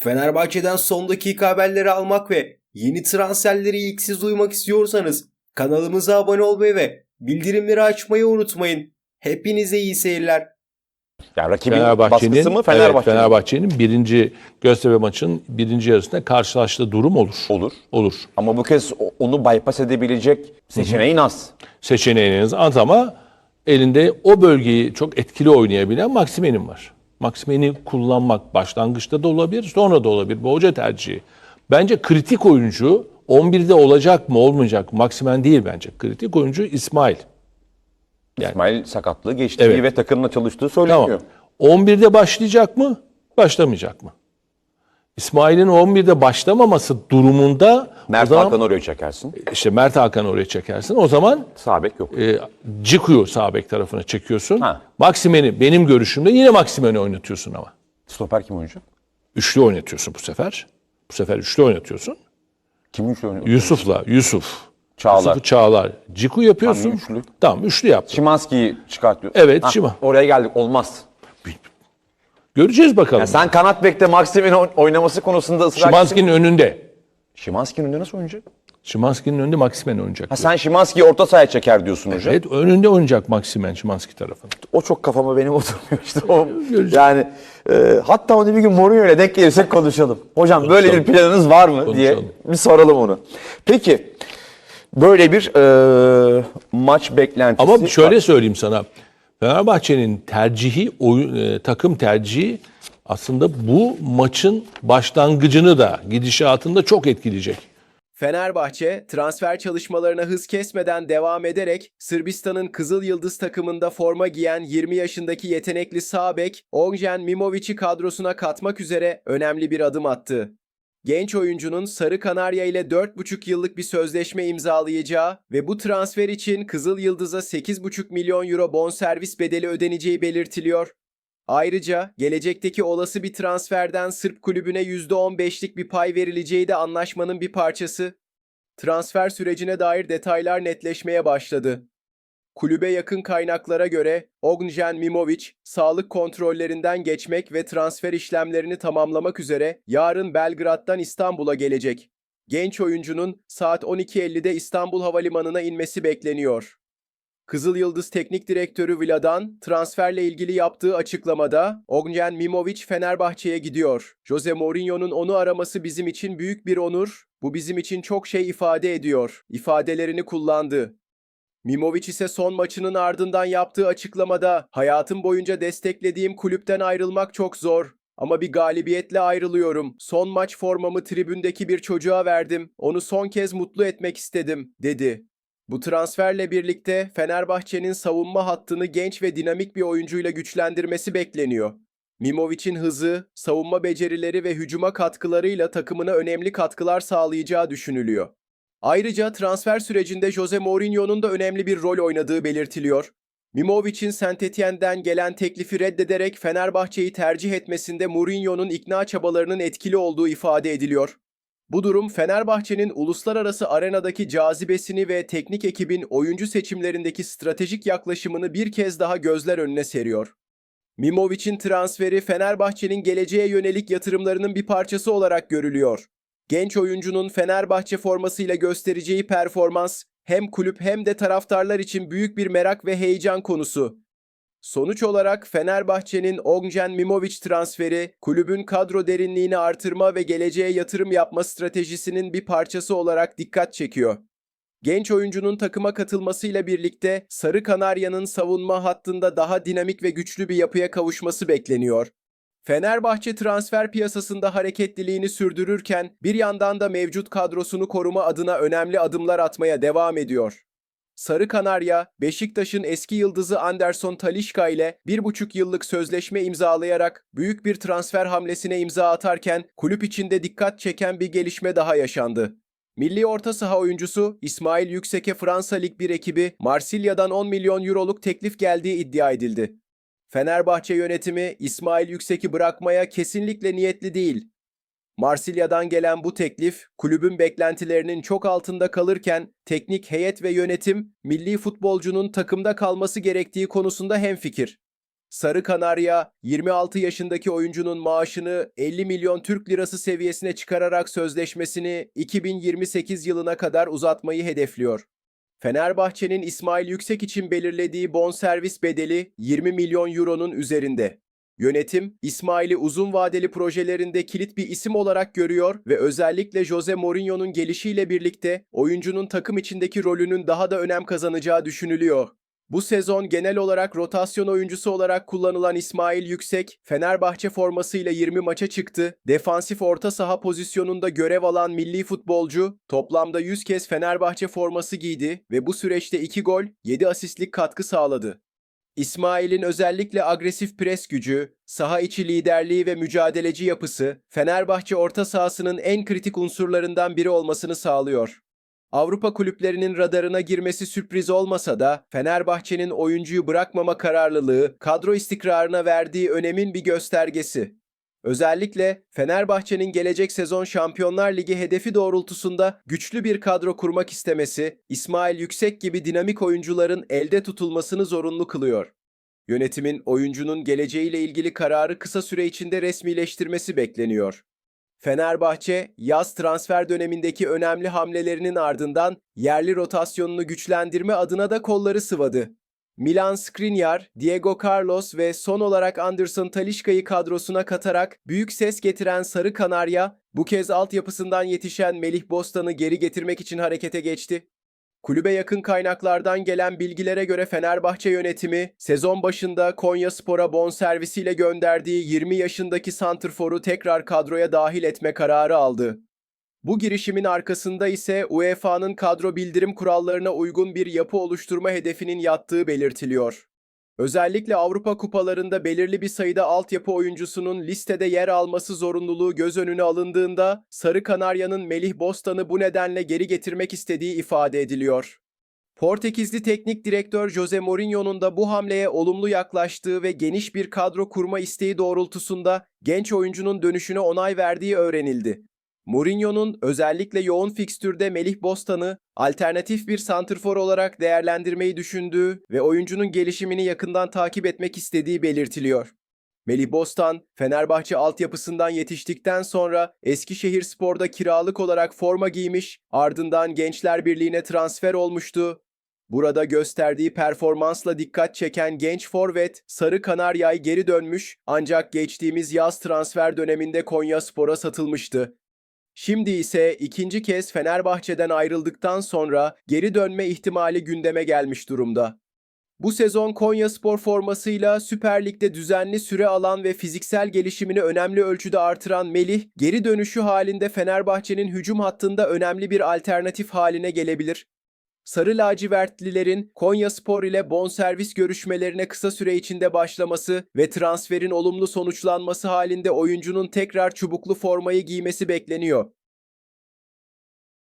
Fenerbahçe'den son dakika haberleri almak ve yeni transferleri ilk siz duymak istiyorsanız kanalımıza abone olmayı ve bildirimleri açmayı unutmayın. Hepinize iyi seyirler. Yani rakibin Fenerbahçe'nin baskısı mı evet, Fenerbahçe'nin? Fenerbahçe'nin birinci Göztepe maçının birinci yarısında karşılaştığı durum olur. Olur. Olur. Ama bu kez onu bypass edebilecek seçeneğin az. Seçeneğiniz az ama elinde o bölgeyi çok etkili oynayabilen Maksimen'in var. Maksimen'i kullanmak başlangıçta da olabilir, sonra da olabilir. Bu hoca tercihi. Bence kritik oyuncu 11'de olacak mı olmayacak mı? Maksimen değil bence. Kritik oyuncu İsmail. İsmail sakatlığı geçtiği Evet. ve takımla çalıştığı Tamam. söyleniyor. 11'de başlayacak mı? Başlamayacak mı? İsmail'in 11'de başlamaması durumunda Mert o zaman, Hakan'ı oraya çekersin. işte Mert Hakan'ı oraya çekersin. O zaman Sağ bek yok. e, Ciku'yu sağ bek tarafına çekiyorsun. Ha. Maksimen'i benim görüşümde yine Maksimen'i oynatıyorsun ama. Stoper kim oyuncu? Üçlü oynatıyorsun bu sefer. Bu sefer üçlü oynatıyorsun. Kim üçlü oynuyor? Yusuf'la Yusuf. Çağlar. Yusuf'u Çağlar. Ciku yapıyorsun. Tamam, üçlü. Tamam üçlü yaptın. Şimanski'yi çıkartıyor. Evet, Şima- Oraya geldik. Olmaz. Göreceğiz bakalım. Ya sen kanat bekte Maksim'in oyn- oynaması konusunda ısrarcısın. Şimanski'nin önünde. Şimanski'nin önünde nasıl oynayacak? Şimanski'nin önünde Maksimen oynayacak. Ha sen Şimanski'yi orta sahaya çeker diyorsun hocam. Evet önünde oynayacak Maksimen Şimanski tarafında. O çok kafama benim oturmuyor işte. O, yani e, hatta onu bir gün Mourinho ile denk gelirsek konuşalım. Hocam böyle bir planınız var mı diye Konuşalım. bir soralım onu. Peki böyle bir e, maç beklentisi. Ama şöyle söyleyeyim sana. Fenerbahçe'nin tercihi, oyun, e, takım tercihi aslında bu maçın başlangıcını da gidişatında çok etkileyecek. Fenerbahçe transfer çalışmalarına hız kesmeden devam ederek Sırbistan'ın Kızıl Yıldız takımında forma giyen 20 yaşındaki yetenekli sağ bek Ongjen Mimovic'i kadrosuna katmak üzere önemli bir adım attı. Genç oyuncunun Sarı Kanarya ile 4,5 yıllık bir sözleşme imzalayacağı ve bu transfer için Kızıl Yıldız'a 8,5 milyon euro bonservis bedeli ödeneceği belirtiliyor. Ayrıca gelecekteki olası bir transferden Sırp kulübüne %15'lik bir pay verileceği de anlaşmanın bir parçası. Transfer sürecine dair detaylar netleşmeye başladı. Kulübe yakın kaynaklara göre Ognjen Mimovic sağlık kontrollerinden geçmek ve transfer işlemlerini tamamlamak üzere yarın Belgrad'dan İstanbul'a gelecek. Genç oyuncunun saat 12.50'de İstanbul Havalimanı'na inmesi bekleniyor. Kızıl Yıldız Teknik Direktörü Vladan transferle ilgili yaptığı açıklamada Ognjen Mimovic Fenerbahçe'ye gidiyor. Jose Mourinho'nun onu araması bizim için büyük bir onur. Bu bizim için çok şey ifade ediyor. ifadelerini kullandı. Mimovic ise son maçının ardından yaptığı açıklamada hayatım boyunca desteklediğim kulüpten ayrılmak çok zor. Ama bir galibiyetle ayrılıyorum. Son maç formamı tribündeki bir çocuğa verdim. Onu son kez mutlu etmek istedim, dedi. Bu transferle birlikte Fenerbahçe'nin savunma hattını genç ve dinamik bir oyuncuyla güçlendirmesi bekleniyor. Mimovic'in hızı, savunma becerileri ve hücuma katkılarıyla takımına önemli katkılar sağlayacağı düşünülüyor. Ayrıca transfer sürecinde Jose Mourinho'nun da önemli bir rol oynadığı belirtiliyor. Mimovic'in Saint gelen teklifi reddederek Fenerbahçe'yi tercih etmesinde Mourinho'nun ikna çabalarının etkili olduğu ifade ediliyor. Bu durum Fenerbahçe'nin uluslararası arenadaki cazibesini ve teknik ekibin oyuncu seçimlerindeki stratejik yaklaşımını bir kez daha gözler önüne seriyor. Mimovic'in transferi Fenerbahçe'nin geleceğe yönelik yatırımlarının bir parçası olarak görülüyor. Genç oyuncunun Fenerbahçe formasıyla göstereceği performans hem kulüp hem de taraftarlar için büyük bir merak ve heyecan konusu. Sonuç olarak Fenerbahçe'nin Ongjen Mimovic transferi kulübün kadro derinliğini artırma ve geleceğe yatırım yapma stratejisinin bir parçası olarak dikkat çekiyor. Genç oyuncunun takıma katılmasıyla birlikte Sarı Kanarya'nın savunma hattında daha dinamik ve güçlü bir yapıya kavuşması bekleniyor. Fenerbahçe transfer piyasasında hareketliliğini sürdürürken bir yandan da mevcut kadrosunu koruma adına önemli adımlar atmaya devam ediyor. Sarı Kanarya, Beşiktaş'ın eski yıldızı Anderson Talişka ile bir buçuk yıllık sözleşme imzalayarak büyük bir transfer hamlesine imza atarken kulüp içinde dikkat çeken bir gelişme daha yaşandı. Milli orta saha oyuncusu İsmail Yüksek'e Fransa Lig 1 ekibi Marsilya'dan 10 milyon euroluk teklif geldiği iddia edildi. Fenerbahçe yönetimi İsmail Yüksek'i bırakmaya kesinlikle niyetli değil. Marsilya'dan gelen bu teklif kulübün beklentilerinin çok altında kalırken teknik heyet ve yönetim milli futbolcunun takımda kalması gerektiği konusunda hemfikir. Sarı Kanarya, 26 yaşındaki oyuncunun maaşını 50 milyon Türk lirası seviyesine çıkararak sözleşmesini 2028 yılına kadar uzatmayı hedefliyor. Fenerbahçe'nin İsmail Yüksek için belirlediği bonservis bedeli 20 milyon euronun üzerinde. Yönetim, İsmail'i uzun vadeli projelerinde kilit bir isim olarak görüyor ve özellikle Jose Mourinho'nun gelişiyle birlikte oyuncunun takım içindeki rolünün daha da önem kazanacağı düşünülüyor. Bu sezon genel olarak rotasyon oyuncusu olarak kullanılan İsmail Yüksek, Fenerbahçe formasıyla 20 maça çıktı. Defansif orta saha pozisyonunda görev alan milli futbolcu toplamda 100 kez Fenerbahçe forması giydi ve bu süreçte 2 gol, 7 asistlik katkı sağladı. İsmail'in özellikle agresif pres gücü, saha içi liderliği ve mücadeleci yapısı Fenerbahçe orta sahasının en kritik unsurlarından biri olmasını sağlıyor. Avrupa kulüplerinin radarına girmesi sürpriz olmasa da Fenerbahçe'nin oyuncuyu bırakmama kararlılığı kadro istikrarına verdiği önemin bir göstergesi. Özellikle Fenerbahçe'nin gelecek sezon Şampiyonlar Ligi hedefi doğrultusunda güçlü bir kadro kurmak istemesi, İsmail Yüksek gibi dinamik oyuncuların elde tutulmasını zorunlu kılıyor. Yönetimin oyuncunun geleceğiyle ilgili kararı kısa süre içinde resmileştirmesi bekleniyor. Fenerbahçe, yaz transfer dönemindeki önemli hamlelerinin ardından yerli rotasyonunu güçlendirme adına da kolları sıvadı. Milan Skriniar, Diego Carlos ve son olarak Anderson Talisca'yı kadrosuna katarak büyük ses getiren Sarı Kanarya, bu kez altyapısından yetişen Melih Bostan'ı geri getirmek için harekete geçti. Kulübe yakın kaynaklardan gelen bilgilere göre Fenerbahçe yönetimi sezon başında Konya Spor'a bonservisiyle gönderdiği 20 yaşındaki santrforu tekrar kadroya dahil etme kararı aldı. Bu girişimin arkasında ise UEFA'nın kadro bildirim kurallarına uygun bir yapı oluşturma hedefinin yattığı belirtiliyor. Özellikle Avrupa kupalarında belirli bir sayıda altyapı oyuncusunun listede yer alması zorunluluğu göz önüne alındığında Sarı Kanarya'nın Melih Bostan'ı bu nedenle geri getirmek istediği ifade ediliyor. Portekizli teknik direktör Jose Mourinho'nun da bu hamleye olumlu yaklaştığı ve geniş bir kadro kurma isteği doğrultusunda genç oyuncunun dönüşüne onay verdiği öğrenildi. Mourinho'nun özellikle yoğun fikstürde Melih Bostan'ı alternatif bir santrfor olarak değerlendirmeyi düşündüğü ve oyuncunun gelişimini yakından takip etmek istediği belirtiliyor. Melih Bostan, Fenerbahçe altyapısından yetiştikten sonra Eskişehir Spor'da kiralık olarak forma giymiş, ardından Gençler Birliği'ne transfer olmuştu. Burada gösterdiği performansla dikkat çeken genç forvet Sarı Kanarya'ya geri dönmüş ancak geçtiğimiz yaz transfer döneminde Konya Spor'a satılmıştı. Şimdi ise ikinci kez Fenerbahçe'den ayrıldıktan sonra geri dönme ihtimali gündeme gelmiş durumda. Bu sezon Konya Spor formasıyla Süper Lig'de düzenli süre alan ve fiziksel gelişimini önemli ölçüde artıran Melih, geri dönüşü halinde Fenerbahçe'nin hücum hattında önemli bir alternatif haline gelebilir. Sarı lacivertlilerin Konya Spor ile bonservis görüşmelerine kısa süre içinde başlaması ve transferin olumlu sonuçlanması halinde oyuncunun tekrar çubuklu formayı giymesi bekleniyor.